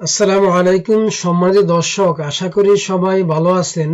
আসসালামু আলাইকুম সম্মানিত দর্শক, আশা করি সবাই ভালো আছেন।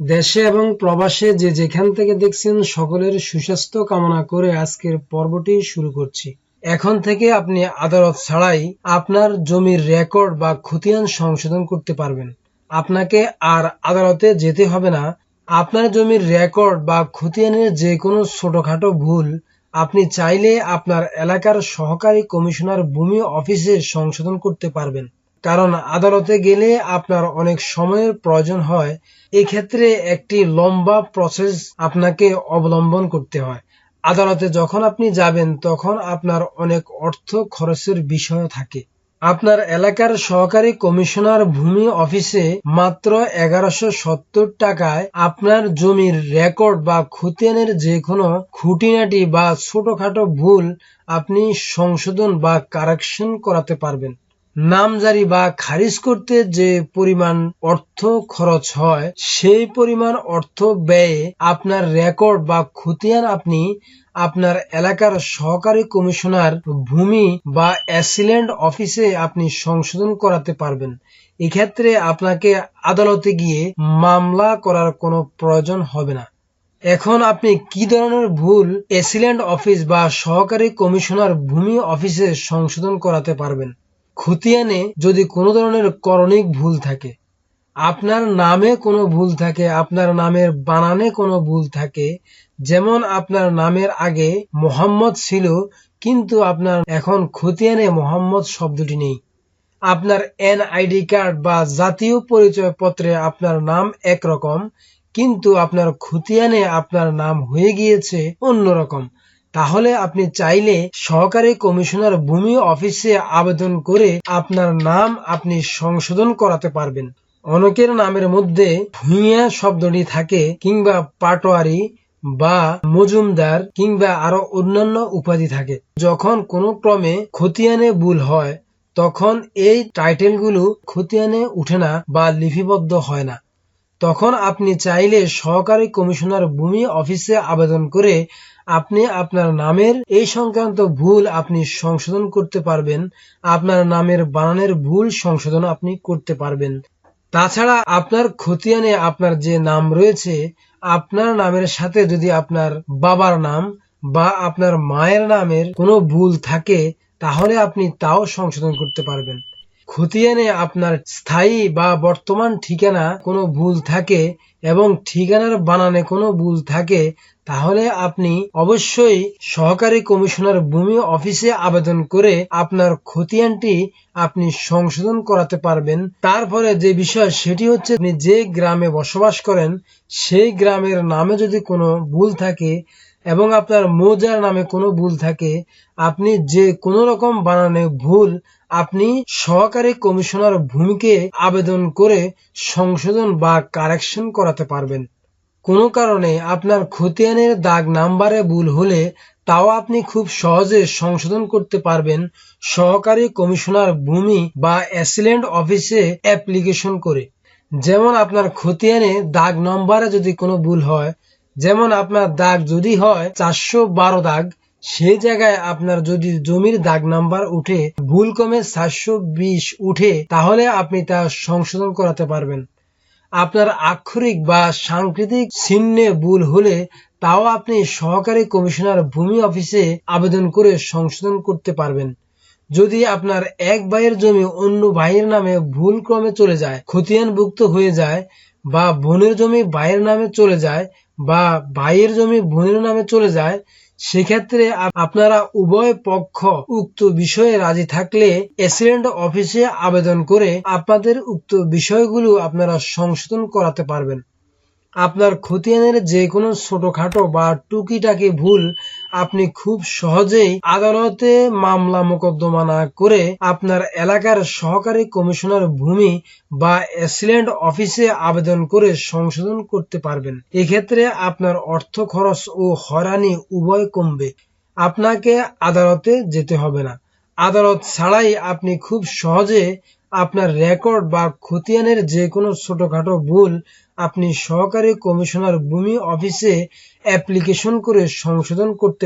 দেশে এবং প্রবাসে যে যেখান থেকে দেখছেন সকলের সুস্বাস্থ্য কামনা করে আজকের পর্বটি শুরু করছি। এখন থেকে আপনি আদালত ছাড়াই আপনার জমির রেকর্ড বা খতিয়ান সংশোধন করতে পারবেন। আপনাকে আর আদালতে যেতে হবে না। আপনার জমির রেকর্ড বা খতিয়ানের যে কোনো ছোটখাটো ভুল আপনি চাইলে আপনার এলাকার সহকারী কমিশনার ভূমি অফিসে সংশোধন করতে পারবেন। কারণ আদালতে গেলে আপনার অনেক সময়ের প্রয়োজন হয়। এক্ষেত্রে একটি লম্বা প্রসেস আপনাকে অবলম্বন করতে হয়। আদালতে যখন আপনি যাবেন, তখন আপনার অনেক অর্থ খরচের বিষয় থাকে। আপনার এলাকার সহকারী কমিশনার ভূমি অফিসে মাত্র এগারোশো সত্তর টাকায় আপনার জমির রেকর্ড বা খতিয়ানের যে কোনো খুঁটিনাটি বা ছোটখাটো ভুল আপনি সংশোধন বা কারেকশন করাতে পারবেন। নামজারি বা খারিজ করতে যে পরিমাণ অর্থ খরচ হয়, সেই পরিমাণ অর্থ ব্যয়ে আপনার রেকর্ড বা খতিয়ান আপনি আপনার এলাকার সহকারী কমিশনার ভূমি বা অ্যাসিল্যান্ড অফিসে আপনি সংশোধন করাতে পারবেন। এক্ষেত্রে আপনাকে আদালতে গিয়ে মামলা করার কোনো প্রয়োজন হবে না। এখন আপনি কি ধরনের ভুল অ্যাসিল্যান্ড অফিস বা সহকারী কমিশনার ভূমি অফিসে সংশোধন করাতে পারবেন? খতিয়ানে যদি কোনো ধরনের করণিক ভুল থাকে, আপনার নামে কোনো ভুল থাকে, আপনার নামের বানানে কোনো ভুল থাকে, যেমন আপনার নামের আগে মোহাম্মদ ছিল, কিন্তু আপনার এখন খতিয়ানে মোহাম্মদ শব্দটি নেই। আপনার এনআইডি কার্ড বা জাতীয় পরিচয় পত্রে আপনার নাম একরকম, কিন্তু আপনার খতিয়ানে আপনার নাম হয়ে গিয়েছে অন্যরকম। তাহলে আপনি চাইলে সহকারী কমিশনার ভূমি অফিসে আবেদন করে আপনার নাম আপনি সংশোধন করাতে পারবেন। অনেকের নামের মধ্যে ভূঁইয়া শব্দটি থাকে কিংবা পাটোয়ারি বা মজুমদার কিংবা আরও অন্যান্য উপাধি থাকে। যখন কোনো ক্রমে খতিয়ানে ভুল হয়, তখন এই টাইটেলগুলো খতিয়ানে উঠে না বা লিপিবদ্ধ হয় না। তখন আপনি চাইলে সহকারী কমিশনার ভূমি অফিসে আবেদন করে আপনি আপনার নামের এই সংক্রান্ত ভুল আপনি সংশোধন করতে পারবেন। আপনার নামের বানানের ভুল সংশোধন আপনি করতে পারবেন। তাছাড়া আপনার খতিয়ানে আপনার যে নাম রয়েছে, আপনার নামের সাথে যদি আপনার বাবার নাম বা আপনার মায়ের নামের কোনো ভুল থাকে, তাহলে আপনি তাও সংশোধন করতে পারবেন। খতিয়ানে আপনার স্থায়ী বা বর্তমান ঠিকানা কোনো ভুল থাকে এবং ঠিকানার বানানে কোনো ভুল থাকে, তাহলে আপনি অবশ্যই সহকারী কমিশনার ভূমি অফিসে আবেদন করে আপনার খতিয়ানটি আপনি সংশোধন করাতে পারবেন। তারপরে যে বিষয়, সেটি হচ্ছে আপনি যে গ্রামে বসবাস করেন, সেই গ্রামের নামে যদি কোনো ভুল থাকে এবং আপনার মৌজার নামে কোনো ভুল থাকে, আপনি যে কোনো রকম বানানে ভুল, আপনি সহকারী কমিশনার ভূমিকে আবেদন করে সংশোধন বা কারেকশন করাতে পারবেন। কোনো কারণে আপনার খতিয়ানের দাগ নাম্বারে ভুল হলে তাও আপনি খুব সহজে সংশোধন করতে পারবেন, সহকারী কমিশনার ভূমি বা অ্যাসিলেন্ট অফিসে অ্যাপ্লিকেশন করে। যেমন আপনার খতিয়ানে দাগ নম্বরে যদি কোনো ভুল হয় যেমন আপনার দাগ যদি হয় চারশো বারো দাগ, সেই জায়গায় আপনার যদি জমির দাগ নাম্বার উঠে, ভুল কমে চারশো বিশ উঠে, তাহলে আপনি তা সংশোধন করাতে পারবেন। আপনার আক্ষরিক বা সাংকেতিক চিহ্নে ভুল হলে, তাও আপনি সহকারী কমিশনার ভূমি অফিসে আবেদন করে সংশোধন করতে পারবেন। যদি আপনার এক ভাইয়ের জমি অন্য ভাইয়ের নামে ভুল ক্রমে চলে যায়, খতিয়ানভুক্ত হয়ে যায় বা বোনের জমি ভাইয়ের নামে চলে যায় বা ভাইয়ের জমি বোনের নামে চলে যায়, সেক্ষেত্রে আপনারা উভয় পক্ষ উক্ত বিষয়ে রাজি থাকলে এসিডেন্ট অফিসে আবেদন করে আপনাদের উক্ত বিষয়গুলো আপনারা সংশোধন করাতে পারবেন। আপনার খতিয়ানের যে কোনো ছোটখাটো বা টুকিটাকি ভুল আপনি খুব সহজেই আদালতে মামলা মোকদ্দমা না করে আপনার এলাকার সহকারী কমিশনার ভূমি বা অ্যাসিল্যান্ড অফিসে আবেদন করে সংশোধন করতে পারবেন। এক্ষেত্রে আপনার অর্থ খরচ ও হয়রানি উভয় কমবে। আপনাকে আদালতে যেতে হবে না। আদালত ছাড়াই আপনি খুব সহজে আপনার রেকর্ড বা খতিয়ানের যে কোনো ছোটখাটো ভুল আপনি সহকারী কমিশনার ভূমি অফিসে অ্যাপ্লিকেশন করে সংশোধন করতে